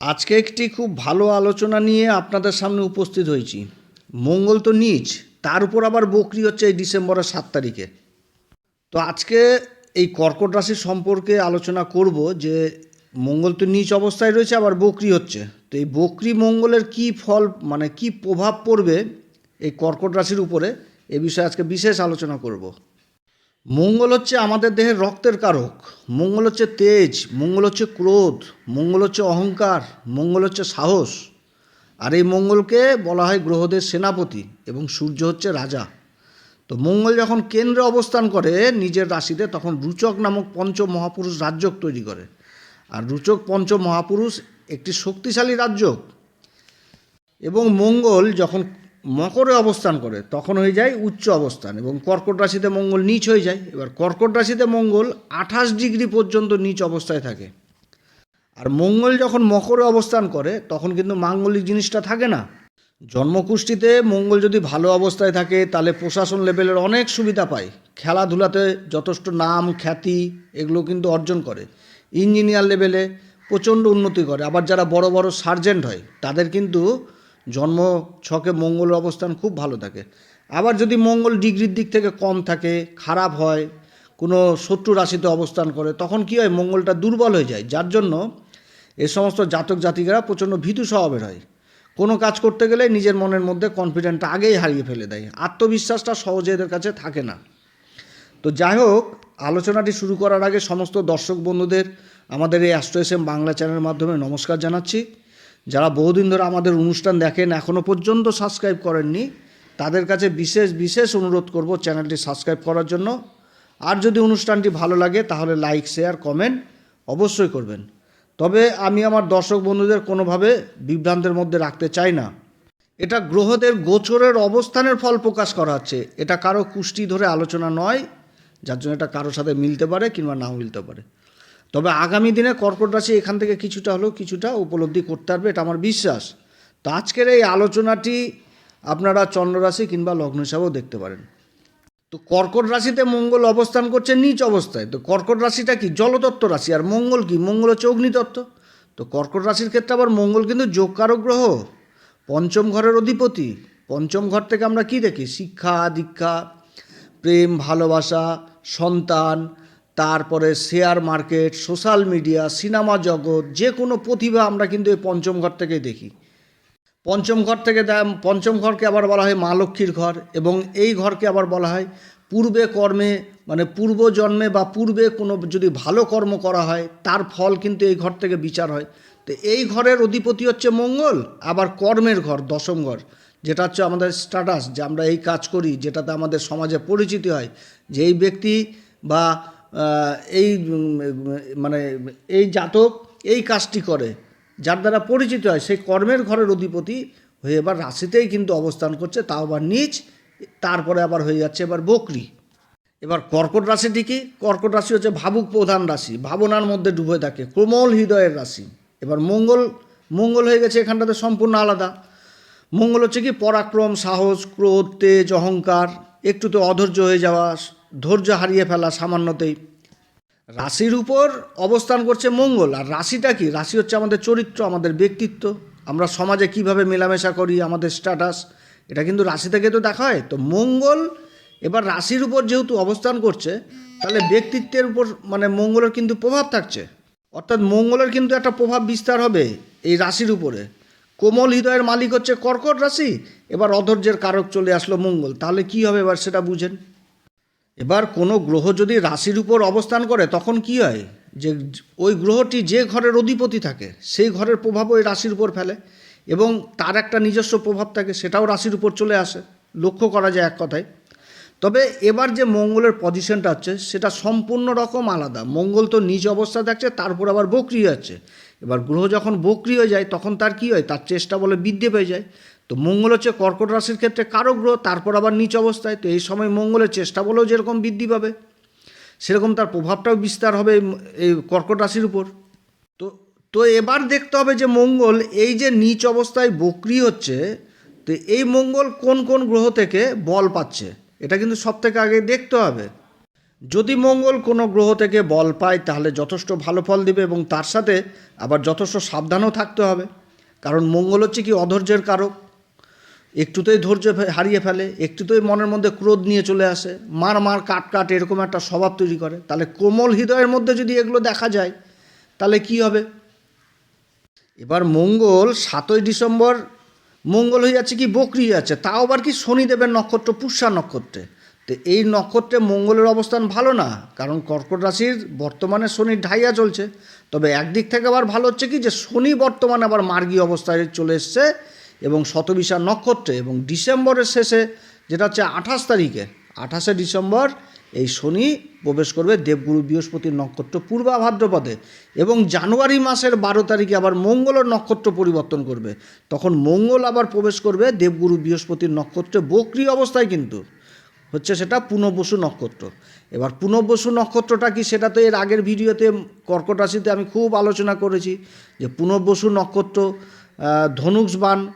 আজকে একটি খুব ভালো আলোচনা নিয়ে আপনাদের সামনে উপস্থিত হয়েছি। মঙ্গল তো নিচ তার উপর আবার বকরি হচ্ছে এই ডিসেম্বরের সাত তারিখে। তো আজকে এই কর্কট রাশি সম্পর্কে আলোচনা করব যে মঙ্গল তো নিচ অবস্থায় রয়েছে, আবার বকরি হচ্ছে। তো এই বকরি মঙ্গলের কি ফল মানে কি প্রভাব পড়বে এই কর্কট রাশির উপরে, এ বিষয়ে আজকে বিশেষ আলোচনা করব। মঙ্গল হচ্ছে আমাদের দেহের রক্তের কারক। মঙ্গল হচ্ছে তেজ, মঙ্গল হচ্ছে ক্রোধ, মঙ্গল হচ্ছে অহংকার, মঙ্গল হচ্ছে সাহস। আর এই মঙ্গলকে বলা হয় গ্রহদের সেনাপতি এবং সূর্য হচ্ছে রাজা। তো মঙ্গল যখন কেন্দ্রে অবস্থান করে নিজের রাশিতে, তখন রুচক নামক পঞ্চ মহাপুরুষ রাজ্যক তৈরি করে। আর রুচক পঞ্চ মহাপুরুষ একটি শক্তিশালী রাজ্যক এবং মঙ্গল যখন মকরে অবস্থান করে, তখন হয়ে যায় উচ্চ অবস্থান এবং কর্কট রাশিতে মঙ্গল নিচ হয়ে যায়। এবার কর্কট রাশিতে মঙ্গল আঠাশ ডিগ্রি পর্যন্ত নিচ অবস্থায় থাকে। আর মঙ্গল যখন মকরে অবস্থান করে, তখন কিন্তু মাঙ্গলিক জিনিসটা থাকে না। জন্মকুষ্ঠিতে মঙ্গল যদি ভালো অবস্থায় থাকে, তাহলে প্রশাসন লেভেলের অনেক সুবিধা পায়। খেলাধুলাতে যথেষ্ট নাম, খ্যাতি, এগুলো কিন্তু অর্জন করে। ইঞ্জিনিয়ার লেভেলে প্রচণ্ড উন্নতি করে। আবার যারা বড় বড় সার্জেন্ট হয়, তাদের কিন্তু জন্ম ছকে মঙ্গলের অবস্থান খুব ভালো থাকে। আবার যদি মঙ্গল ডিগ্রির দিক থেকে কম থাকে, খারাপ হয়, কোনো শত্রু রাশিতে অবস্থান করে, তখন কী হয়? মঙ্গলটা দুর্বল হয়ে যায়। যার জন্য এ সমস্ত জাতক জাতিকারা প্রচণ্ড ভীতু স্বভাবের হয়। কোনো কাজ করতে গেলে নিজের মনের মধ্যে কনফিডেন্টটা আগেই হারিয়ে ফেলে দেয়। আত্মবিশ্বাসটা সহজে এদের কাছে থাকে না। তো যাই হোক, আলোচনাটি শুরু করার আগে সমস্ত দর্শক বন্ধুদের আমাদের এই অ্যাস্ট্রো এস এম বাংলা চ্যানেলের মাধ্যমে নমস্কার জানাচ্ছি। যারা বহুদিন ধরে আমাদের অনুষ্ঠান দেখেন এখনও পর্যন্ত সাবস্ক্রাইব করেননি, তাদের কাছে বিশেষ বিশেষ অনুরোধ করব চ্যানেলটি সাবস্ক্রাইব করার জন্য। আর যদি অনুষ্ঠানটি ভালো লাগে, তাহলে লাইক শেয়ার কমেন্ট অবশ্যই করবেন। তবে আমি আমার দর্শক বন্ধুদের কোনোভাবে বিভ্রান্তের মধ্যে রাখতে চাই না। এটা গ্রহদের গোচরের অবস্থানের ফল প্রকাশ করা হচ্ছে। এটা কারও কুষ্টি ধরে আলোচনা নয়, যার জন্য এটা কারোর সাথে মিলতে পারে কিংবা নাও মিলতে পারে। তবে আগামী দিনে কর্কট রাশি এখান থেকে কিছুটা হলেও কিছুটা উপলব্ধি করতে পারবে, এটা আমার বিশ্বাস। তো আজকের এই আলোচনাটি আপনারা চন্দ্ররাশি কিংবা লগ্ন হিসাবেও দেখতে পারেন। তো কর্কট রাশিতে মঙ্গল অবস্থান করছে নিচ অবস্থায়। তো কর্কট রাশিটা কি? জলতত্ত্ব রাশি। আর মঙ্গল কি? মঙ্গল হচ্ছে অগ্নিতত্ত্ব। তো কর্কট রাশির ক্ষেত্রে আবার মঙ্গল কিন্তু যোগকারক গ্রহ। পঞ্চম ঘরের অধিপতি। পঞ্চম ঘর থেকে আমরা কি দেখি? শিক্ষা, দীক্ষা, প্রেম, ভালোবাসা, সন্তান তারপরে share market, social media, cinema জগৎ যে কোনো প্রতিভা আমরা কিন্তু এই পঞ্চম ঘর থেকেই দেখি। পঞ্চম ঘর থেকে পঞ্চম ঘরকে আবার বলা হয় মা লক্ষ্মীর ঘর এবং এই ঘরকে আবার বলা হয় পূর্বে কর্মে মানে পূর্ব জন্মে বা পূর্বে কোনো যদি ভালো কর্ম করা হয়, তার ফল কিন্তু এই ঘর থেকে বিচার হয়। তো এই ঘরের অধিপতি হচ্ছে মঙ্গল, আবার কর্মের ঘর, দশম ঘর, যেটা হচ্ছে আমাদের স্ট্যাটাস যে আমরা এই কাজ করি, যেটাতে আমাদের সমাজে পরিচিতি হয়। যে এই ব্যক্তি বা এই মানে এই জাতক এই কাজটি করে, যার দ্বারা পরিচিত হয়। সেই কর্মের ঘরের অধিপতি হয়ে এবার রাশিতেই কিন্তু অবস্থান করছে, তাও আবার নিচ, তারপরে আবার হয়ে যাচ্ছে এবার বকরি। এবার কর্কট রাশিটি কি? কর্কট রাশি হচ্ছে ভাবুক প্রধান রাশি, ভাবনার মধ্যে ডুবে থাকে, কোমল হৃদয়ের রাশি। এবার মঙ্গল মঙ্গল হয়ে গেছে এখানটাতে সম্পূর্ণ আলাদা। মঙ্গল হচ্ছে কি, পরাক্রম, সাহস, ক্রোধ, তেজ, অহংকার, একটুতে অধৈর্য হয়ে যাওয়া ধৈর্য হারিয়ে ফেলা সামান্যতেই। রাশির উপর অবস্থান করছে মঙ্গল, আর রাশিটা কি? রাশি হচ্ছে আমাদের চরিত্র, আমাদের ব্যক্তিত্ব। আমরা সমাজে কীভাবে মেলামেশা করি, আমাদের স্ট্যাটাস এটা কিন্তু রাশি থেকে তো দেখা হয়। তো মঙ্গল এবার রাশির উপর যেহেতু অবস্থান করছে, তাহলে ব্যক্তিত্বের উপর মানে মঙ্গলের কিন্তু প্রভাব থাকছে। অর্থাৎ মঙ্গলের কিন্তু একটা প্রভাব বিস্তার হবে এই রাশির উপরে। কোমল হৃদয়ের মালিক হচ্ছে কর্কট রাশি, এবার অধৈর্যের কারক চলে আসলো মঙ্গল। তাহলে কি হবে এবার সেটা বুঝেন। এবার কোনো গ্রহ যদি রাশির উপর অবস্থান করে, তখন কি হয়? যে ওই গ্রহটি যে ঘরের অধিপতি থাকে, সেই ঘরের প্রভাব ওই রাশির উপর ফেলে এবং তার একটা নিজস্ব প্রভাব থাকে, সেটাও রাশির উপর চলে আসে। লক্ষ্য করা যায় এক কথায়। তবে এবার যে মঙ্গলের পজিশনটা হচ্ছে, সেটা সম্পূর্ণ রকম আলাদা। মঙ্গল তো নিজ অবস্থা থাকছে তারপর আবার বকরি যাচ্ছে এবার গ্রহ যখন বকরি হয়ে যায়, তখন তার কি হয়? তার চেষ্টা বলে বৃদ্ধি পেয়ে যায়। তো মঙ্গল হচ্ছে কর্কট রাশির ক্ষেত্রে কারও গ্রহ, তারপর আবার নিচ অবস্থায়, তো এই সময় মঙ্গলের চেষ্টা বলেও যেরকম বৃদ্ধি পাবে, সেরকম তার প্রভাবটাও বিস্তার হবে এই- কর্কট রাশির উপর। তো তো এবার দেখতে হবে যে মঙ্গল এই যে নিচ অবস্থায় বকরি হচ্ছে, তো এই মঙ্গল কোন কোন গ্রহ থেকে বল পাচ্ছে, এটা কিন্তু সব থেকে আগে দেখতে হবে। যদি মঙ্গল কোনো গ্রহ থেকে বল পায়, তাহলে যথেষ্ট ভালো ফল দিবে এবং তার সাথে আবার যথেষ্ট সাবধানও থাকতে হবে, কারণ মঙ্গল হচ্ছে কি অধৈর্যের কারক। একটুতেই ধৈর্য হারিয়ে ফেলে, একটুতেই মনের মধ্যে ক্রোধ নিয়ে চলে আসে, মার মার কাট কাট এরকম একটা স্বভাব তৈরি করে। তাহলে কোমল হৃদয়ের মধ্যে যদি এগুলো দেখা যায়, তাহলে কি হবে? এবার মঙ্গল সাতই ডিসেম্বর, মঙ্গল হয়ে যাচ্ছে কি বকরি হয়ে যাচ্ছে তাও আবার কি শনিদেবের নক্ষত্র, পুষ্যা নক্ষত্রে। তো এই নক্ষত্রে মঙ্গলের অবস্থান ভালো না, কারণ কর্কট রাশির বর্তমানে শনি ঢাইয়া চলছে। তবে একদিক থেকে আবার ভালো হচ্ছে কি, যে শনি বর্তমানে আবার মার্গী অবস্থায় চলে এসছে এবং শতবিশা নক্ষত্রে এবং ডিসেম্বরের শেষে যেটা হচ্ছে আঠাশ তারিখে আঠাশে ডিসেম্বর এই শনি প্রবেশ করবে দেবগুরু বৃহস্পতির নক্ষত্র পূর্বা ভাদ্রপদে এবং জানুয়ারি মাসের বারো তারিখে আবার মঙ্গলের নক্ষত্র পরিবর্তন করবে। তখন মঙ্গল আবার প্রবেশ করবে দেবগুরু বৃহস্পতির নক্ষত্রে বক্রি অবস্থায় কিন্তু। হচ্ছে সেটা পুনঃবসু নক্ষত্র। এবার পুনঃবসু নক্ষত্রটা কি সেটা তো এর আগের ভিডিওতে কর্কট রাশিতে আমি খুব আলোচনা করেছি যে পুনঃবসু নক্ষত্র আহ, ধনুষ বান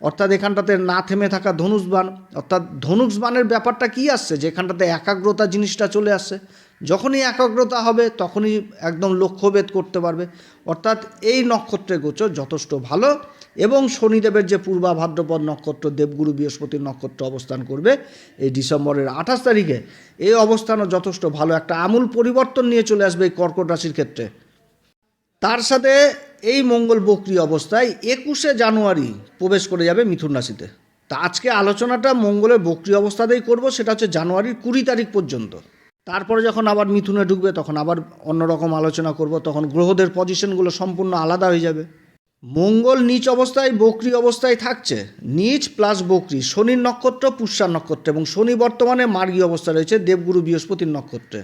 অর্থাৎ এখানটাতে না থেমে থাকা ধনুষবান অর্থাৎ ধনুষ বানের ব্যাপারটা কি আসছে? যে এখানটাতে একাগ্রতা জিনিসটা চলে আসছে। যখনই একাগ্রতা হবে, তখনই একদম লক্ষ্যভেদ করতে পারবে। অর্থাৎ এই নক্ষত্রের গোচর যথেষ্ট ভালো এবং শনিদেবের যে পূর্বা ভাদ্রপদ নক্ষত্র, দেবগুরু বৃহস্পতির নক্ষত্র অবস্থান করবে এই ডিসেম্বরের আঠাশ তারিখে। এই অবস্থানও যথেষ্ট ভালো। একটা আমূল পরিবর্তন নিয়ে চলে আসবে এই কর্কট রাশির ক্ষেত্রে। তার সাথে এই মঙ্গল বক্রি অবস্থায় একুশে জানুয়ারি প্রবেশ করে যাবে মিথুন রাশিতে। তা আজকে আলোচনাটা মঙ্গলের বক্রি অবস্থাতেই করব, সেটা হচ্ছে জানুয়ারির কুড়ি তারিখ পর্যন্ত। তারপরে যখন আবার মিথুনে ঢুকবে, তখন আবার অন্যরকম আলোচনা করব, তখন গ্রহদের পজিশনগুলো সম্পূর্ণ আলাদা হয়ে যাবে। মঙ্গল নিচ অবস্থায়, বক্রি অবস্থায় থাকছে। নিচ প্লাস বক্রি, শনির নক্ষত্র পুষ্যার নক্ষত্র এবং শনি বর্তমানে মার্গী অবস্থা রয়েছে দেবগুরু বৃহস্পতির নক্ষত্রে।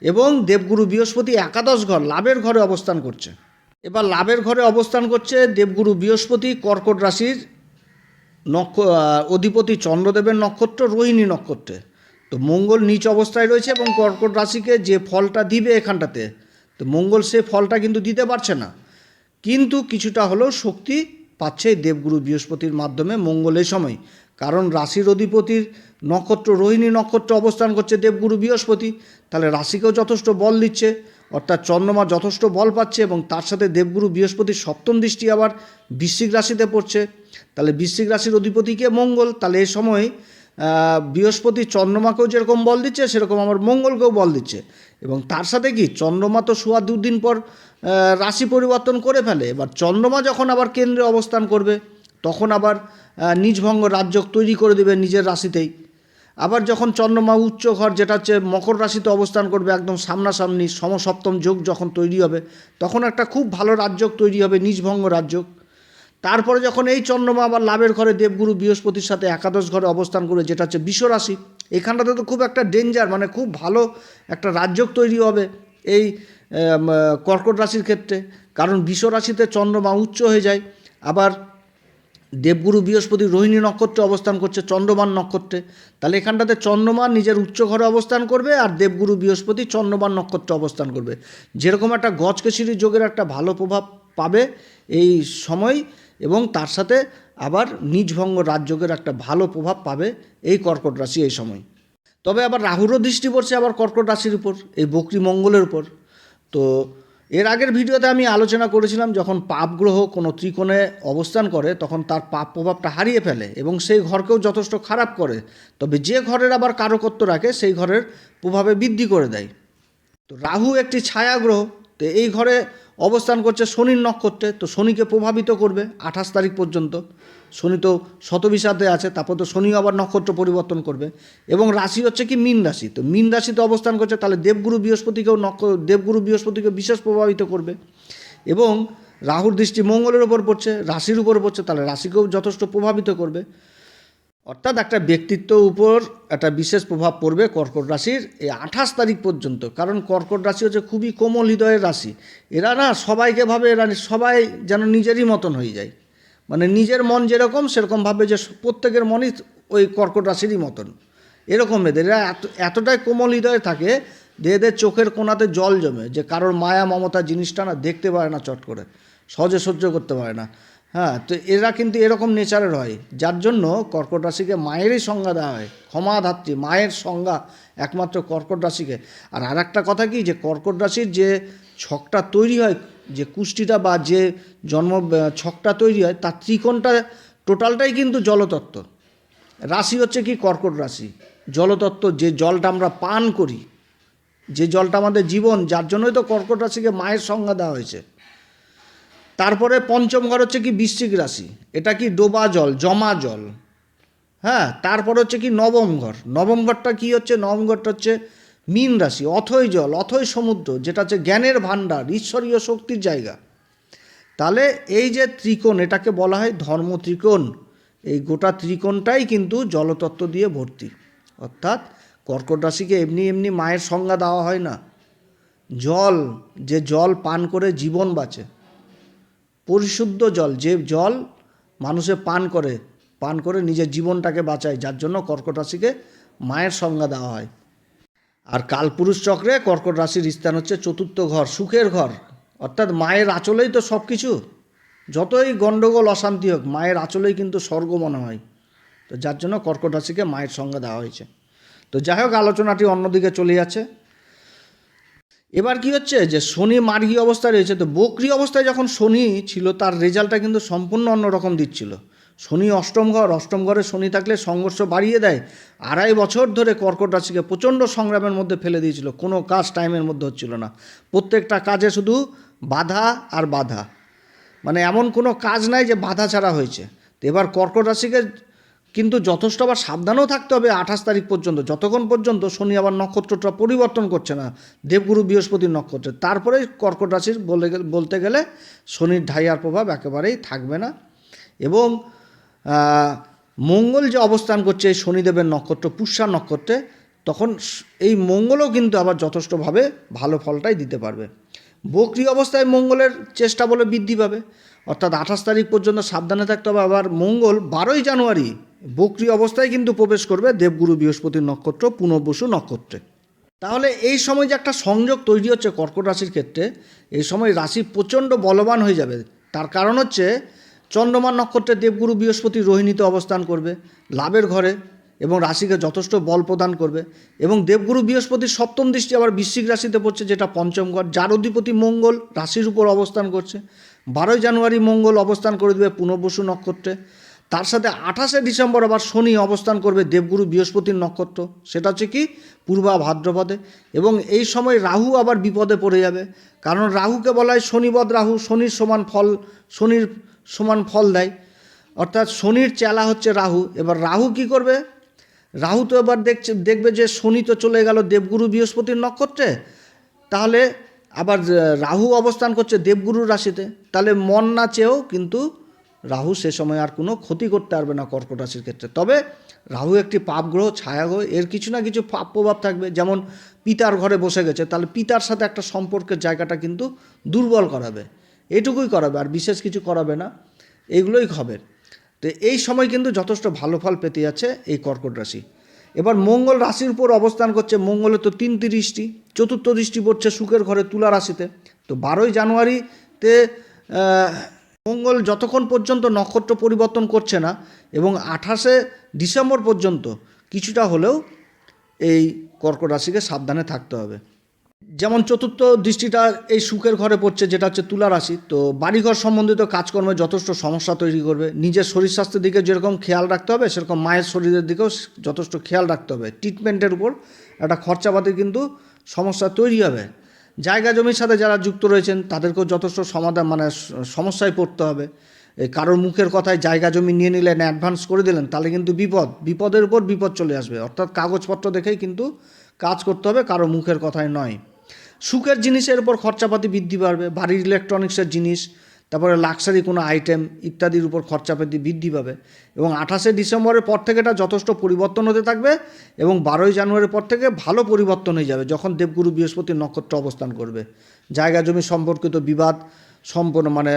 এবং দেবগুরু বৃহস্পতি একাদশ ঘর, লাভের ঘরে অবস্থান করছে। এবার লাভের ঘরে অবস্থান করছে দেবগুরু বৃহস্পতি, কর্কট রাশির নক্ষ অধিপতি চন্দ্রদেবের নক্ষত্র, রোহিণী নক্ষত্রে। তো মঙ্গল নিচ অবস্থায় রয়েছে এবং কর্কট রাশিকে যে ফলটা দিবে এখানটাতে, তো মঙ্গল সে ফলটা কিন্তু দিতে পারছে না। কিন্তু কিছুটা হলেও শক্তি পাচ্ছে দেবগুরু বৃহস্পতির মাধ্যমে মঙ্গল সময়। কারণ রাশির অধিপতির নক্ষত্র, রোহিণী নক্ষত্র অবস্থান করছে দেবগুরু বৃহস্পতি, তাহলে রাশিকেও যথেষ্ট বল দিচ্ছে। অর্থাৎ চন্দ্রমা যথেষ্ট বল পাচ্ছে এবং তার সাথে দেবগুরু বৃহস্পতির সপ্তম দৃষ্টি আবার বৃশ্চিক রাশিতে পড়ছে। তাহলে বৃশ্চিক রাশির অধিপতিকে মঙ্গল। তাহলে এই সময় বৃহস্পতি চন্দ্রমাকেও যেরকম বল দিচ্ছে, সেরকম আমার মঙ্গলকেও বল দিচ্ছে। এবং তার সাথে কি? চন্দ্রমা তো সোয়া দুদিন পর রাশি পরিবর্তন করে ফেলে। এবার চন্দ্রমা যখন আবার কেন্দ্রে অবস্থান করবে, তখন আবার নিজভঙ্গ রাজ্য তৈরি করে দেবে নিজের রাশিতেই। আবার যখন চন্দ্রমা উচ্চ ঘর, যেটা হচ্ছে মকর রাশিতে অবস্থান করবে একদম সামনাসামনি, সমসপ্তম যোগ যখন তৈরি হবে, তখন একটা খুব ভালো রাজ্য তৈরি হবে নিজভঙ্গ রাজ্য তারপরে যখন এই চন্দ্রমা আবার লাভের ঘরে দেবগুরু বৃহস্পতির সাথে একাদশ ঘরে অবস্থান করে যেটা হচ্ছে বিশ্বরাশি এখানটাতে তো খুব একটা ডেঞ্জার মানে খুব ভালো একটা রাজ্য তৈরি হবে এই কর্কট রাশির ক্ষেত্রে। কারণ বিশ্বরাশিতে চন্দ্রমা উচ্চ হয়ে যায়, আবার দেবগুরু বৃহস্পতি রোহিণী নক্ষত্রে অবস্থান করছে, চন্দ্রমান নক্ষত্রে। তাহলে এখানটাতে চন্দ্রমান নিজের উচ্চ ঘরে অবস্থান করবে আর দেবগুরু বৃহস্পতি চন্দ্রমান নক্ষত্রে অবস্থান করবে। যেরকম একটা গজকেশরী যোগের একটা ভালো প্রভাব পাবে এই সময় এবং তার সাথে আবার নিজভঙ্গ রাজযোগের একটা ভালো প্রভাব পাবে এই কর্কট রাশি এই সময়। তবে আবার রাহুরও দৃষ্টি পড়ছে আবার কর্কট রাশির উপর, এই বকরি মঙ্গলের উপর। তো এর আগের ভিডিওতে আমি আলোচনা করেছিলাম যখন পাপ গ্রহ কোনো ত্রিকোণে অবস্থান করে, তখন তার পাপ প্রভাবটা হারিয়ে ফেলে এবং সেই ঘরকেও যথেষ্ট খারাপ করে। তবে যে ঘরের আবার কারকত্ব রাখে, সেই ঘরের প্রভাবে বৃদ্ধি করে দেয়। তো রাহু একটি ছায়া গ্রহ তো এই ঘরে অবস্থান করছে শনির নক্ষত্রে, তো শনিকে প্রভাবিত করবে আঠাশ তারিখ পর্যন্ত। শনি তো শতবিশাতে আছে, তারপর তো শনি আবার নক্ষত্র পরিবর্তন করবে। এবং রাশি হচ্ছে কি মীন রাশি, তো মীন রাশিতে অবস্থান করছে, তাহলে দেবগুরু বৃহস্পতিকেও নক্ষ, দেবগুরু বৃহস্পতিকে বিশেষ প্রভাবিত করবে। এবং রাহুর দৃষ্টি মঙ্গলের উপর পড়ছে, রাশির উপর পড়ছে, তাহলে রাশিকেও যথেষ্ট প্রভাবিত করবে। অর্থাৎ একটা ব্যক্তিত্ব উপর একটা বিশেষ প্রভাব পড়বে কর্কট রাশির এই আঠাশ তারিখ পর্যন্ত। কারণ কর্কট রাশি হচ্ছে খুবই কোমল হৃদয়ের রাশি। এরা না সবাইকে ভাবে এরা সবাই যেন নিজেরই মতন হয়ে যায়। মানে নিজের মন যেরকম, সেরকম ভাবে যে প্রত্যেকের মনই ওই কর্কট রাশিরই মতন। এরকম এদের। এরা এত, এতটাই কোমল হৃদয়ে থাকে যে এদের চোখের কোনাতে জল জমে, যে কারোর মায়া মমতা জিনিসটা না দেখতে পারে না চট করে, সহজে সহ্য করতে পারে না। হ্যাঁ তো এরা কিন্তু এরকম নেচারের হয়, যার জন্য কর্কট রাশিকে মায়েরই সংজ্ঞা দেওয়া হয় ক্ষমা ধাত্রী মায়ের সংজ্ঞা একমাত্র কর্কট রাশিকে। আর আর একটা কথা কি, যে কর্কট রাশির যে ছকটা তৈরি হয়, যে কুষ্টিটা বা যে জন্ম ছকটা তৈরি হয়, তার ত্রিকোণটা টোটালটাই কিন্তু জলতত্ত্ব। রাশি হচ্ছে কি কর্কট রাশি, জলতত্ত্ব, যে জলটা আমরা পান করি, যে জলটা আমাদের জীবন, যার জন্যই তো কর্কট রাশিকে মায়ের সংজ্ঞা দেওয়া হয়েছে। তারপরে পঞ্চম ঘর হচ্ছে কি বৃশ্চিক রাশি। এটা কি ডোবা জল, জমা জল। হ্যাঁ তারপর হচ্ছে কি নবম ঘর। নবম ঘরটা কি হচ্ছে? নবম ঘরটা হচ্ছে মীন রাশি অথই জল অথই সমুদ্র, যেটা হচ্ছে জ্ঞানের ভাণ্ডার, ঈশ্বরীয় শক্তির জায়গা। তাহলে এই যে ত্রিকোণ, এটাকে বলা হয় ধর্ম ত্রিকোণ। এই গোটা ত্রিকোণটাই কিন্তু জলতত্ত্ব দিয়ে ভর্তি। অর্থাৎ কর্কট রাশিকে এমনি এমনি মায়ের সংজ্ঞা দেওয়া হয় না। জল, যে জল পান করে জীবন বাঁচে। পরিশুদ্ধ জল, যে জল মানুষে পান করে পান করে নিজের জীবনটাকে বাঁচায়, যার জন্য কর্কট রাশিকে মায়ের সংজ্ঞা দেওয়া হয়। আর কালপুরুষ চক্রে কর্কট রাশির স্থান হচ্ছে চতুর্থ ঘর, সুখের ঘর। অর্থাৎ মায়ের আঁচলেই তো সব কিছু যতই গণ্ডগোল অশান্তি হোক, মায়ের আঁচলেই কিন্তু স্বর্গ মনে হয়। তো যার জন্য কর্কট রাশিকে মায়ের সংজ্ঞা দেওয়া হয়েছে। তো যাই হোক, আলোচনাটি অন্যদিকে চলে যাচ্ছে। এবার কি হচ্ছে যে শনি মার্গী অবস্থায় রয়েছে, তো বকরি অবস্থায় যখন শনি ছিল, তার রেজাল্টটা কিন্তু সম্পূর্ণ অন্যরকম দিচ্ছিল। শনি অষ্টম ঘর, অষ্টম ঘরে শনি থাকলে সংঘর্ষ বাড়িয়ে দেয়। আড়াই বছর ধরে কর্কট রাশিকে প্রচণ্ড সংগ্রামের মধ্যে ফেলে দিয়েছিল, কোনো কাজ টাইমের মধ্যে হচ্ছিল না। প্রত্যেকটা কাজে শুধু বাধা আর বাধা। মানে এমন কোনো কাজ নাই যে বাধা ছাড়া হয়েছে। তো এবার কর্কট রাশিকে কিন্তু যথেষ্ট আবার সাবধানেও থাকতে হবে আঠাশ তারিখ পর্যন্ত। যতক্ষণ পর্যন্ত শনি আবার নক্ষত্রটা পরিবর্তন করছে না, দেবগুরু বৃহস্পতির নক্ষত্রে। তারপরে কর্কট রাশির বলে বলতে গেলে শনির ঢাইয়ার প্রভাব একেবারেই থাকবে না। এবং মঙ্গল যে অবস্থান করছে এই শনিদেবের নক্ষত্র, পুষ্যা নক্ষত্রে, তখন এই মঙ্গলও কিন্তু আবার যথেষ্টভাবে ভালো ফলটাই দিতে পারবে। বকরি অবস্থায় মঙ্গলের চেষ্টা বলে বৃদ্ধি পাবে। অর্থাৎ আঠাশ তারিখ পর্যন্ত সাবধানে থাকতে হবে। আবার মঙ্গল বারোই জানুয়ারি বকরি অবস্থায় কিন্তু প্রবেশ করবে দেবগুরু বৃহস্পতির নক্ষত্র, পুনর্বসু নক্ষত্রে। তাহলে এই সময় যে একটা সংযোগ তৈরি হচ্ছে কর্কট রাশির ক্ষেত্রে, এই সময় রাশি প্রচণ্ড বলবান হয়ে যাবে। তার কারণ হচ্ছে চন্দ্রমান নক্ষত্রে দেবগুরু বৃহস্পতি রোহিণীতে অবস্থান করবে লাভের ঘরে এবং রাশিকে যথেষ্ট বল প্রদান করবে এবং দেবগুরু বৃহস্পতির সপ্তম দৃষ্টি আবার বৃশ্চিক রাশিতে পড়ছে, যেটা পঞ্চম ঘর। যার অধিপতি মঙ্গল রাশির উপর অবস্থান করছে। বারোই জানুয়ারি মঙ্গল অবস্থান করে দেবে পুনর্বসু নক্ষত্রে। তার সাথে আঠাশে ডিসেম্বর আবার শনি অবস্থান করবে দেবগুরু বৃহস্পতির নক্ষত্র। সেটা হচ্ছে কি? পূর্বা ভাদ্রপদে। এবং এই সময় রাহু আবার বিপদে পড়ে যাবে। কারণ রাহুকে বলা হয় শনিবদ রাহু, শনির সমান ফল, শনির সমান ফল দেয়। অর্থাৎ শনির চেলা হচ্ছে রাহু। এবার রাহু কি করবে? রাহু তো এবার দেখছে, দেখবে যে শনি তো চলে গেল দেবগুরু বৃহস্পতির নক্ষত্রে। তাহলে আবার রাহু অবস্থান করছে দেবগুরুর রাশিতে। তাহলে মন না চেয়েও কিন্তু রাহু সে সময় আর কোনো ক্ষতি করতে পারবে না কর্কট রাশির ক্ষেত্রে। তবে রাহু একটি পাপ গ্রহ, ছায়া গ্রহ, এর কিছু না কিছু পাপ প্রভাব থাকবে। যেমন পিতার ঘরে বসে গেছে, তাহলে পিতার সাথে একটা সম্পর্কের জায়গাটা কিন্তু দুর্বল করাবে। এটুকুই করাবে, আর বিশেষ কিছু করাবে না। এগুলোই হবে। তো এই সময় কিন্তু যথেষ্ট ভালো ফল পেতে যাচ্ছে এই কর্কট রাশি। এবার মঙ্গল রাশির উপর অবস্থান করছে, মঙ্গলে তো তিন দৃষ্টি, চতুর্থ দৃষ্টি পড়ছে সুখের ঘরে তুলা রাশিতে। তো বারোই জানুয়ারিতে মঙ্গল যতক্ষণ পর্যন্ত নক্ষত্র পরিবর্তন করছে না এবং আঠাশে ডিসেম্বর পর্যন্ত কিছুটা হলেও এই কর্কট রাশিকে সাবধানে থাকতে হবে। যেমন চতুর্থ দৃষ্টিটা এই সুখের ঘরে পড়ছে, যেটা হচ্ছে তুলা রাশি, তো বাড়িঘর সম্বন্ধিত কাজকর্মে যথেষ্ট সমস্যা তৈরি করবে। নিজের শরীর স্বাস্থ্যের দিকে যেরকম খেয়াল রাখতে হবে, সেরকম মায়ের শরীরের দিকেও যথেষ্ট খেয়াল রাখতে হবে। ট্রিটমেন্টের উপর একটা খরচাপাতি কিন্তু সমস্যা তৈরি হবে। জায়গা জমির সাথে যারা যুক্ত রয়েছেন, তাদেরকেও যথেষ্ট সমাধান মানে সমস্যায় পড়তে হবে। এই কারোর মুখের কথায় জায়গা জমি নিয়ে নিলেন অ্যাডভান্স করে দিলেন, তাহলে কিন্তু বিপদ, বিপদের উপর বিপদ চলে আসবে। অর্থাৎ কাগজপত্র দেখেই কিন্তু কাজ করতে হবে, কারও মুখের কথায় নয়। সুখের জিনিসের উপর খরচাপাতি বৃদ্ধি পাবে বাড়ির ইলেকট্রনিক্সের জিনিস তারপরে লাক্সারি কোনো আইটেম ইত্যাদির উপর খরচাপাতি বৃদ্ধি পাবে। এবং আঠাশে ডিসেম্বরের পর থেকে এটা যথেষ্ট পরিবর্তন হতে থাকবে এবং বারোই জানুয়ারির পর থেকে ভালো পরিবর্তন হয়ে যাবে যখন দেবগুরু বৃহস্পতি নক্ষত্র অবস্থান করবে। জায়গা জমি সম্পর্কিত বিবাদ সম্পূর্ণ মানে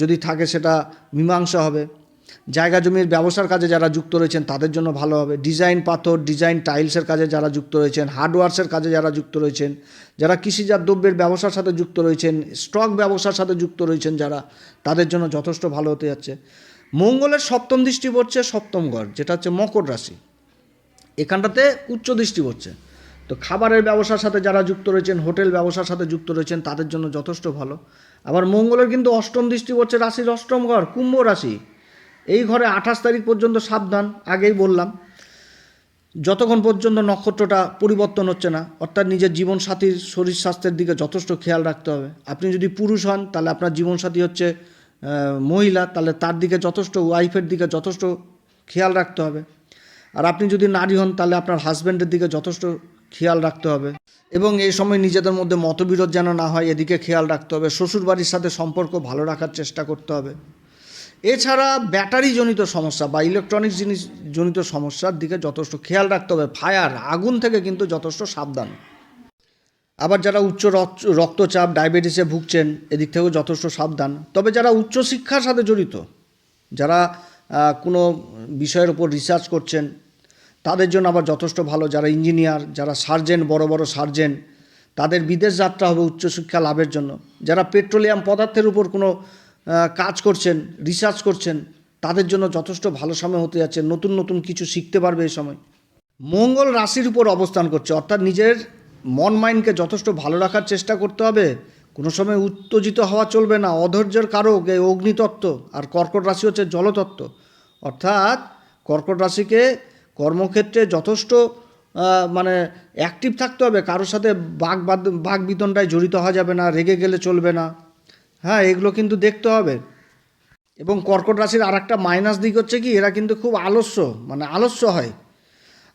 যদি থাকে সেটা মীমাংসা হবে। জায়গা জমির ব্যবসার কাজে যারা যুক্ত রয়েছেন, তাদের জন্য ভালো হবে। ডিজাইন পাথর, ডিজাইন টাইলসের কাজে যারা যুক্ত রয়েছেন, হার্ডওয়ার্সের কাজে যারা যুক্ত রয়েছেন, যারা কৃষিজাত দ্রব্যের ব্যবসার সাথে যুক্ত রয়েছেন, স্টক ব্যবসার সাথে যুক্ত রয়েছেন যারা, তাদের জন্য যথেষ্ট ভালো হতে যাচ্ছে। মঙ্গলের সপ্তম দৃষ্টি পড়ছে সপ্তম ঘর যেটা হচ্ছে মকর রাশি। এখানটাতে উচ্চ দৃষ্টি পড়ছে। তো খাবারের ব্যবসার সাথে যারা যুক্ত রয়েছেন, হোটেল ব্যবসার সাথে যুক্ত রয়েছেন, তাদের জন্য যথেষ্ট ভালো। আবার মঙ্গলের কিন্তু অষ্টম দৃষ্টি পড়ছে রাশির অষ্টম ঘর কুম্ভ রাশি। এই ঘরে আঠাশ তারিখ পর্যন্ত সাবধান, আগেই বললাম। যতক্ষণ পর্যন্ত নক্ষত্রটা পরিবর্তন হচ্ছে না, অর্থাৎ নিজের জীবনসাথীর শরীর স্বাস্থ্যের দিকে যথেষ্ট খেয়াল রাখতে হবে। আপনি যদি পুরুষ হন, তাহলে আপনার জীবনসাথী হচ্ছে মহিলা, তাহলে তার দিকে যথেষ্ট ওয়াইফের দিকে যথেষ্ট খেয়াল রাখতে হবে। আর আপনি যদি নারী হন, তাহলে আপনার হাজব্যান্ডের দিকে যথেষ্ট খেয়াল রাখতে হবে। এবং এই সময় নিজেদের মধ্যে মতবিরোধ যেন না হয়, এদিকে খেয়াল রাখতে হবে। শ্বশুরবাড়ির সাথে সম্পর্ক ভালো রাখার চেষ্টা করতে হবে। এছাড়া ব্যাটারি জনিত সমস্যা বা ইলেকট্রনিক্স জিনিস জনিত সমস্যার দিকে যথেষ্ট খেয়াল রাখতে হবে। ফায়ার আগুন থেকে কিন্তু যথেষ্ট সাবধান। আবার যারা উচ্চ রক্ত- রক্তচাপ ডায়াবেটিসে ভুগছেন, এদিক থেকেও যথেষ্ট সাবধান। তবে যারা উচ্চশিক্ষার সাথে জড়িত, যারা কোনো বিষয়ের উপর রিসার্চ করছেন, তাদের জন্য আবার যথেষ্ট ভালো। যারা ইঞ্জিনিয়ার যারা সার্জেন বড় বড় সার্জেন তাদের বিদেশ যাত্রা হবে উচ্চশিক্ষা লাভের জন্য। যারা পেট্রোলিয়াম পদার্থের উপর কোনো কাজ করছেন রিসার্চ করছেন, তাদের জন্য যথেষ্ট ভালো সময় হতে যাচ্ছে, নতুন নতুন কিছু শিখতে পারবে এই সময়। মঙ্গল রাশির উপর অবস্থান করছে, অর্থাৎ নিজের মন মাইন্ডকে যথেষ্ট ভালো রাখার চেষ্টা করতে হবে। কোনো সময় উত্তেজিত হওয়া চলবে না, অধৈর্যের কারক, এই অগ্নিতত্ত্ব, আর কর্কট রাশি হচ্ছে জলতত্ত্ব। অর্থাৎ কর্কট রাশিকে কর্মক্ষেত্রে যথেষ্ট মানে অ্যাক্টিভ থাকতে হবে, কারোর সাথে বাঘ বাদ বাঘ বিতনটায় জড়িত হওয়া যাবে না, রেগে গেলে চলবে না। হ্যাঁ এগুলো কিন্তু দেখতে হবে। এবং কর্কট রাশির আর একটা মাইনাস দিক হচ্ছে কি, এরা কিন্তু খুব আলস্য মানে আলস্য হয়।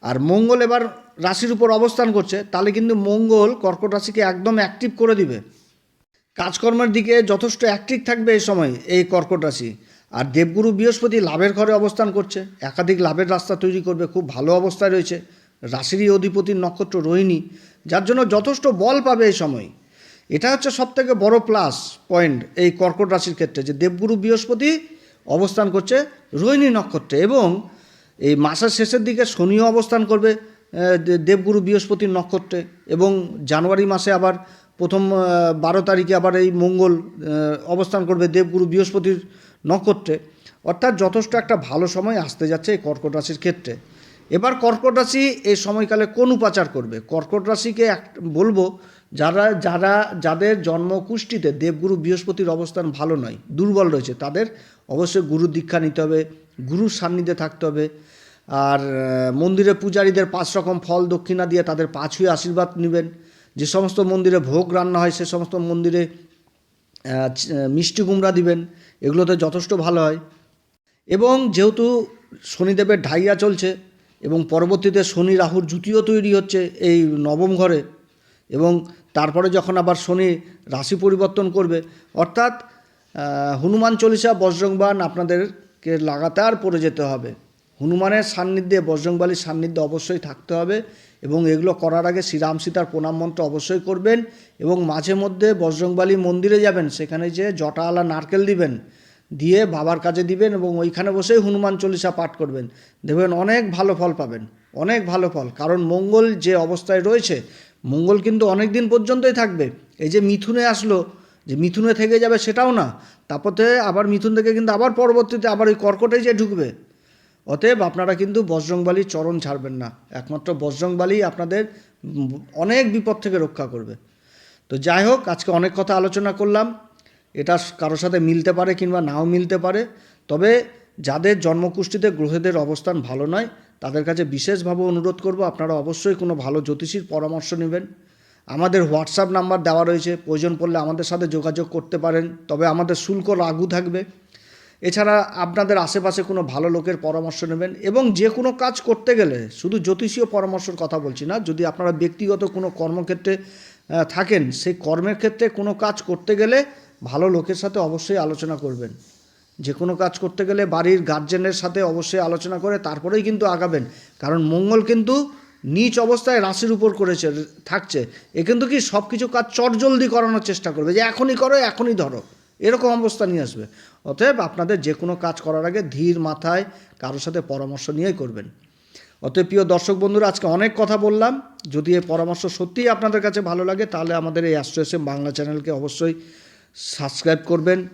আর মঙ্গল এবার রাশির উপর অবস্থান করছে, তাহলে কিন্তু মঙ্গল কর্কট রাশিকে একদম অ্যাক্টিভ করে দিবে। কাজকর্মের দিকে যথেষ্ট অ্যাক্টিভ থাকবে এই সময়, এই কর্কট রাশি। আর দেবগুরু বৃহস্পতি লাভের ঘরে অবস্থান করছে, একাধিক লাভের রাস্তা তৈরি করবে, খুব ভালো অবস্থায় রয়েছে। রাশিরই অধিপতির নক্ষত্র রোহিণী, যার জন্য যথেষ্ট বল পাবে এই সময়। এটা হচ্ছে সবথেকে বড় প্লাস পয়েন্ট এই কর্কট রাশির ক্ষেত্রে, যে দেবগুরু বৃহস্পতি অবস্থান করছে রোহিণী নক্ষত্রে এবং এই মাসের শেষের দিকে শনিও অবস্থান করবে দেবগুরু বৃহস্পতির নক্ষত্রে এবং জানুয়ারি মাসে আবার প্রথম বারো তারিখে আবার এই মঙ্গল অবস্থান করবে দেবগুরু বৃহস্পতির নক্ষত্রে। অর্থাৎ যথেষ্ট একটা ভালো সময় আসতে যাচ্ছে এই কর্কট রাশির ক্ষেত্রে। এবার কর্কট রাশি এই সময়কালে কোন উপাচার করবে? কর্কট রাশিকে এক, বলব যারা যারা, যাদের জন্মকুষ্ঠিতে দেবগুরু বৃহস্পতির অবস্থান ভালো নয়, দুর্বল রয়েছে, তাদের অবশ্যই গুরু দীক্ষা নিতে হবে, গুরুর সান্নিধ্যে থাকতে হবে। আর মন্দিরে পূজারীদের পাঁচ রকম ফল দক্ষিণা দিয়ে তাদের পাঁচ হয়ে আশীর্বাদ নেবেন। যে সমস্ত মন্দিরে ভোগ রান্না হয়, সে সমস্ত মন্দিরে মিষ্টি কুমড়া দিবেন, এগুলোতে যথেষ্ট ভালো হয়। এবং যেহেতু শনিদেবের ঢাইয়া চলছে এবং পরবর্তীতে শনি রাহুর জুতিও তৈরি হচ্ছে এই নবম ঘরে, এবং তারপরে যখন আবার শনি রাশি পরিবর্তন করবে, অর্থাৎ হনুমান চল্লিশা বজ্রংবান আপনাদেরকে লাগাতার পড়ে যেতে হবে। হনুমানের সান্নিধ্যে, বজরংবালির সান্নিধ্যে অবশ্যই থাকতে হবে এবং এগুলো করার আগে শ্রীরাম সীতার প্রণাম মন্ত্র অবশ্যই করবেন এবং মাঝে মধ্যে বজরংবালি মন্দিরে যাবেন, সেখানে যে জটাওয়ালা নারকেল দিবেন, দিয়ে বাবার কাজে দিবেন এবং ওইখানে বসেই হনুমান চল্লিশা পাঠ করবেন। দেখবেন অনেক ভালো ফল পাবেন, অনেক ভালো ফল। কারণ মঙ্গল যে অবস্থায় রয়েছে মঙ্গল কিন্তু অনেক দিন পর্যন্তই থাকবে। এই যে মিথুনে আসলো, যে মিথুনে থেকে যাবে সেটাও না। তারপরে আবার মিথুন থেকে কিন্তু আবার পরবর্তীতে আবার ওই কর্কটেই যে ঢুকবে। অতএব আপনারা কিন্তু বজরংবালির চরণ ছাড়বেন না। একমাত্র বজরংবালি আপনাদের অনেক বিপদ থেকে রক্ষা করবে। তো যাই হোক, আজকে অনেক কথা আলোচনা করলাম। এটা কারোর সাথে মিলতে পারে কিংবা নাও মিলতে পারে। তবে যাদের জন্মকুষ্ঠিতে গ্রহেদের অবস্থান ভালো নয় তাদের কাছে বিশেষভাবে অনুরোধ করব, আপনারা অবশ্যই কোনো ভালো জ্যোতিষীর পরামর্শ নেবেন। আমাদের হোয়াটসঅ্যাপ নাম্বার দেওয়া রয়েছে, প্রয়োজন পড়লে আমাদের সাথে যোগাযোগ করতে পারেন, তবে আমাদের শুল্ক লাগু থাকবে। এছাড়া আপনাদের আশেপাশে কোনো ভালো লোকের পরামর্শ নেবেন এবং যে কোনো কাজ করতে গেলে, শুধু জ্যোতিষীয় পরামর্শের কথা বলছি না, যদি আপনারা ব্যক্তিগত কোনো কর্মক্ষেত্রে থাকেন, সেই কর্মের ক্ষেত্রে কোনো কাজ করতে গেলে ভালো লোকের সাথে অবশ্যই আলোচনা করবেন। যে কোনো কাজ করতে গেলে বাড়ির গার্জেনের সাথে অবশ্যই আলোচনা করে তারপরেই কিন্তু আগাবেন। কারণ মঙ্গল কিন্তু নিচ অবস্থায় রাশির উপর করেছে, থাকছে। এ কিন্তু কি সব কিছু কাজ চটজলদি করানোর চেষ্টা করবে যে এখনই করো, এখনই ধরো। এরকম অবস্থা নিয়ে আসবে। অতএব আপনাদের যে কোনো কাজ করার আগে ধীর মাথায় কারোর সাথে পরামর্শ নিয়েই করবেন। অতএব প্রিয় দর্শক বন্ধুরা, আজকে অনেক কথা বললাম। যদি এই পরামর্শ সত্যিই আপনাদের কাছে ভালো লাগে, তাহলে আমাদের এই অ্যাস্ট্রো বাংলা চ্যানেলকে অবশ্যই সাবস্ক্রাইব করবেন।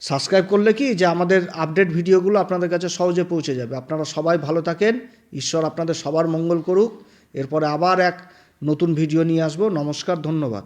সাবস্ক্রাইব করলে কি যে আমাদের আপডেট ভিডিওগুলো আপনাদের কাছে সহজে পৌঁছে যাবে। আপনারা সবাই ভালো থাকেন। ঈশ্বর আপনাদের সবার মঙ্গল করুক। এরপরে আবার এক নতুন ভিডিও নিয়ে আসব। নমস্কার, ধন্যবাদ।